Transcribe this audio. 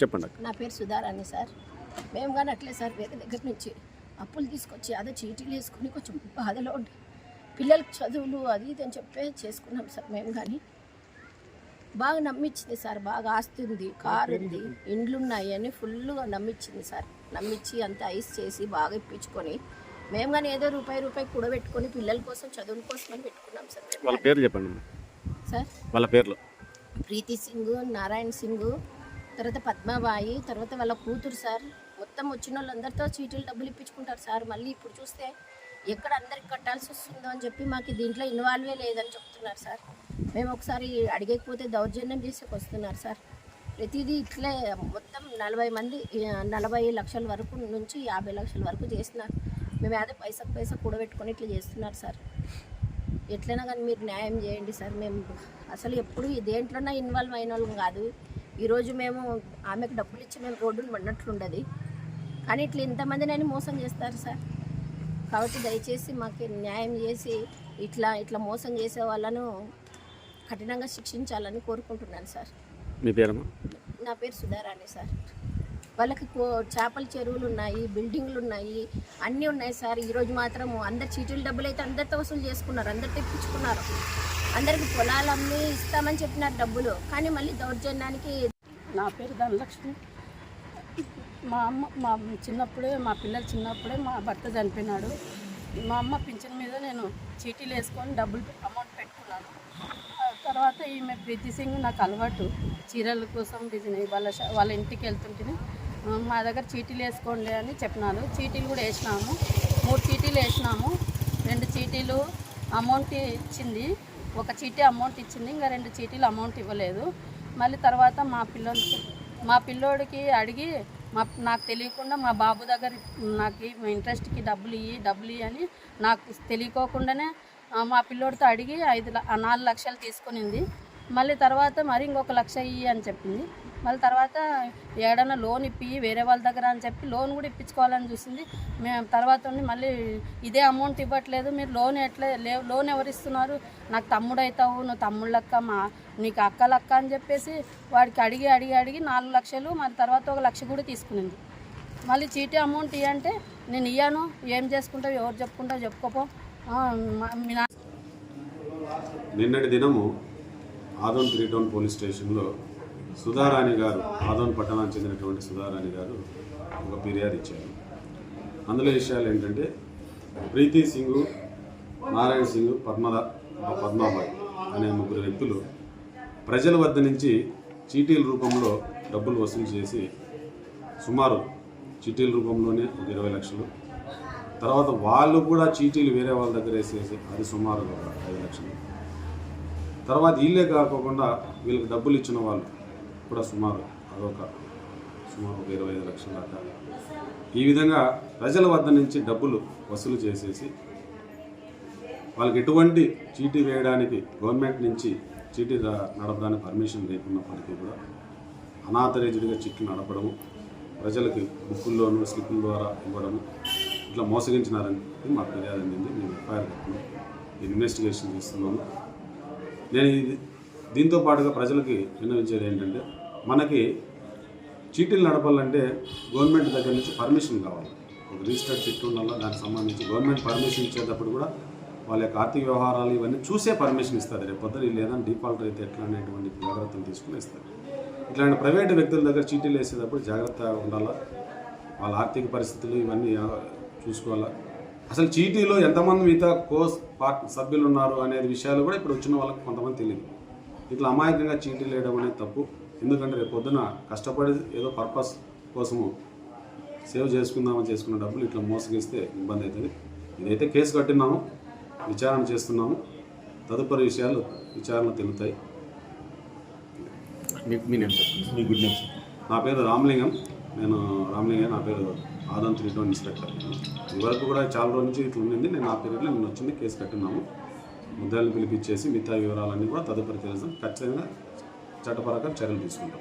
చెప్పండి నా పేరు సుధారాణి సార్. మేము కానీ అట్లే సార్ వేరే దగ్గర నుంచి అప్పులు తీసుకొచ్చి అదే చీటీలు వేసుకొని కొంచెం బాధలో ఉండి పిల్లలకి చదువులు అది ఇది అని చెప్పే చేసుకున్నాం సార్ మేము కానీ బాగా నమ్మించింది సార్ బాగా ఆస్తి ఉంది కారు ఉంది ఇండ్లు ఉన్నాయి అని ఫుల్గా నమ్మించింది సార్. నమ్మించి అంత ఐస్ చేసి బాగా ఇప్పించుకొని మేము కానీ ఏదో రూపాయి రూపాయి కూడబెట్టుకొని పిల్లల కోసం చదువుల కోసం పెట్టుకున్నాం సార్. వాళ్ళ పేర్లు చెప్పండి. సార్. వాళ్ళ పేర్లు. ప్రీతి సింగ్ నారాయణ సింగ్ తర్వాత పద్మాబాయి తర్వాత వాళ్ళ కూతురు సార్. మొత్తం వచ్చిన వాళ్ళందరితో చీటీలు డబ్బులు ఇప్పించుకుంటారు సార్. మళ్ళీ ఇప్పుడు చూస్తే ఎక్కడ అందరికి కట్టాల్సి వస్తుందో అని చెప్పి మాకు దీంట్లో ఇన్వాల్వే లేదని చెప్తున్నారు సార్. మేము ఒకసారి అడిగకపోతే దౌర్జన్యం చేసి వస్తున్నారు సార్. ప్రతిదీ ఇట్లే మొత్తం నలభై మంది నలభై లక్షల వరకు నుంచి యాభై లక్షల వరకు చేస్తున్నారు. మేము అదే పైసా పైసా కూడబెట్టుకొని ఇట్లా చేస్తున్నారు సార్. ఎట్లైనా కానీ మీరు న్యాయం చేయండి సార్. మేము అసలు ఎప్పుడు దేంట్లోనే ఇన్వాల్వ్ అయిన వాళ్ళం కాదు. ఈరోజు మేము ఆమెకు డబ్బులు ఇచ్చి మేము రోడ్డును పడినట్లుండదు కానీ ఇట్లా ఇంతమందినైనా మోసం చేస్తారు సార్. కాబట్టి దయచేసి మాకు న్యాయం చేసి ఇట్లా ఇట్లా మోసం చేసే వాళ్ళను కఠినంగా శిక్షించాలని కోరుకుంటున్నాను సార్. మీ పేరమ్మా? నా పేరు సుధారాణి సార్. వాళ్ళకి కో చేపల చెరువులు ఉన్నాయి బిల్డింగ్లు ఉన్నాయి అన్నీ ఉన్నాయి సార్. ఈరోజు మాత్రం అందరు చీటీల డబ్బులు అయితే అందరితో వసూలు చేసుకున్నారు అందరు తెప్పించుకున్నారు. అందరికి పొలాలు అమ్మి ఇస్తామని చెప్పినారు డబ్బులు. కానీ మళ్ళీ దౌర్జన్యానికి నా పేరు ధనలక్ష్మి. మా అమ్మ మా చిన్నప్పుడే మా పిల్లలు చిన్నప్పుడే మా భర్త చనిపోయినాడు. మా అమ్మ పింఛన్ మీద నేను చీటీలు వేసుకొని డబ్బులు అమౌంట్ పెట్టుకున్నాను. తర్వాత ఈమె ప్రీతి సింగ్ నాకు అలవాటు. చీరల కోసం బిజినెస్ వాళ్ళ వాళ్ళ ఇంటికి వెళ్తుంటేనే మా దగ్గర చీటీలు వేసుకోండి అని చెప్పినారు. చీటీలు కూడా వేసినాము. మూడు చీటీలు వేసినాము. రెండు చీటీలు అమౌంట్ ఇచ్చింది. ఒక చీటీ అమౌంట్ ఇచ్చింది. ఇంకా రెండు చీటీలు అమౌంట్ ఇవ్వలేదు. మళ్ళీ తర్వాత మా పిల్లోడికి మా పిల్లోడికి అడిగి మా నాకు తెలియకుండా మా బాబు దగ్గర నాకు ఇంట్రెస్ట్కి డబ్బులు ఇవి డబ్బులు ఇవి అని నాకు తెలియకోకుండానే మా పిల్లోడితో అడిగి ఐదు నాలుగు లక్షలు తీసుకునింది. మళ్ళీ తర్వాత మరి ఇంకొక లక్ష ఇయ్యి అని చెప్పింది. మళ్ళీ తర్వాత ఏడన్నా లోన్ ఇప్పి వేరే వాళ్ళ దగ్గర అని చెప్పి లోన్ కూడా ఇప్పించుకోవాలని చూసింది. మేము తర్వాత ఉండి మళ్ళీ ఇదే అమౌంట్ ఇవ్వట్లేదు. మీరు లోన్ ఎట్లా లే లోన్ ఎవరిస్తున్నారు నాకు తమ్ముడు అవుతావు నువ్వు తమ్ముళ్ళక్క మా నీకు అక్కలక్క అని చెప్పేసి వాడికి అడిగి అడిగి అడిగి నాలుగు లక్షలు మరి తర్వాత ఒక లక్ష కూడా తీసుకునింది. మళ్ళీ చీటీ అమౌంట్ ఇవ్వంటే నేను ఇయ్యాను. ఏం చేసుకుంటావు? ఎవరు చెప్పుకుంటావు చెప్పుకోపో. మీ నా నిన్నటి దినము ఆదోన్ త్రీ టౌన్ పోలీస్ స్టేషన్లో సుధారాణి గారు ఆదోన్ పట్టణానికి చెందినటువంటి సుధారాణి గారు ఒక ఫిర్యాదు ఇచ్చారు. అందులో విషయాలు ఏంటంటే ప్రీతి సింగ్ నారాయణ సింగ్ పద్మద పద్మాబాయ్ అనే ముగ్గురు వ్యక్తులు ప్రజల వద్ద నుంచి చీటీల రూపంలో డబ్బులు వసూలు చేసి సుమారు చీటీల రూపంలోనే ఒక ఇరవై లక్షలు. తర్వాత వాళ్ళు కూడా చీటీలు వేరే వాళ్ళ దగ్గర వేసేసి అది సుమారు ఒక ఐదు లక్షలు. తర్వాత వీళ్ళే కాకుండా వీళ్ళకి డబ్బులు ఇచ్చిన వాళ్ళు కూడా సుమారు అదొక సుమారు ఒక ఇరవై ఐదు లక్షల దాకా. ఈ విధంగా ప్రజల వద్ద నుంచి డబ్బులు వసూలు చేసేసి వాళ్ళకి ఎటువంటి చీటీ వేయడానికి గవర్నమెంట్ నుంచి చీటీ నడపడానికి పర్మిషన్ లేకున్నప్పటికీ కూడా అనాథరైజ్డ్గా చిట్లు నడపడము ప్రజలకి బుక్కుల్లోనూ స్లిప్పుల ద్వారా ఇవ్వడము ఇట్లా మోసగించినారని మాకు ఫిర్యాదు అందింది మేము ఎఫ్ఐఆర్ కట్టినాం. ఇన్వెస్టిగేషన్ చేస్తున్నాము. నేను ఇది దీంతో పాటుగా ప్రజలకి విన్నవించేది ఏంటంటే మనకి చీటీలు నడపాలంటే గవర్నమెంట్ దగ్గర నుంచి పర్మిషన్ కావాలి. ఒక రిజిస్టర్డ్ చిట్టు ఉండాలి? దానికి సంబంధించి గవర్నమెంట్ పర్మిషన్ ఇచ్చేటప్పుడు కూడా వాళ్ళ యొక్క ఆర్థిక వ్యవహారాలు ఇవన్నీ చూసే పర్మిషన్ ఇస్తారు. రేపు పొద్దున వీళ్ళు డిఫాల్టర్ అయితే ఎట్లా అనేటువంటి జాగ్రత్తలు తీసుకుని ఇస్తారు. ఇట్లాంటి ప్రైవేట్ వ్యక్తుల దగ్గర చీటీలు వేసేటప్పుడు జాగ్రత్తగా ఉండాలా? వాళ్ళ ఆర్థిక పరిస్థితులు ఇవన్నీ చూసుకోవాలా? అసలు చీటీలో ఎంతమంది మిగతా కోర్స్ పార్ట్ సభ్యులు ఉన్నారు అనేది విషయాలు కూడా ఇప్పుడు వచ్చిన వాళ్ళకి కొంతమంది తెలియదు ఇట్లా అమాయకంగా చీటీలు వేయడం అనేది తప్పు. ఎందుకంటే రేపు పొద్దున కష్టపడి ఏదో పర్పస్ కోసము సేవ్ చేసుకుందామని చేసుకున్న డబ్బులు ఇట్లా మోసగిస్తే ఇబ్బంది అవుతుంది. ఇదైతే కేసు కట్టినాము విచారణ చేస్తున్నాము. తదుపరి విషయాలు విచారణ తెలుతాయి. మీ గుడ్ నేమ్ నా పేరు రామలింగం. నేను రామలింగం నా పేరు ఆదం త్రీ టౌన్ ఇన్స్పెక్టర్. ఇవరకు కూడా చాలా రోజుల నుంచి ఇట్లా ఉండింది. నేను నా పీరియడ్లో నేను వచ్చింది కేసు పెట్టున్నాము ముద్దాయిలను పిలిపించేసి మిగతా వివరాలన్నీ కూడా తదుపరి తెలుసు ఖచ్చితంగా చట్టపరంగా చర్యలు తీసుకుంటాం.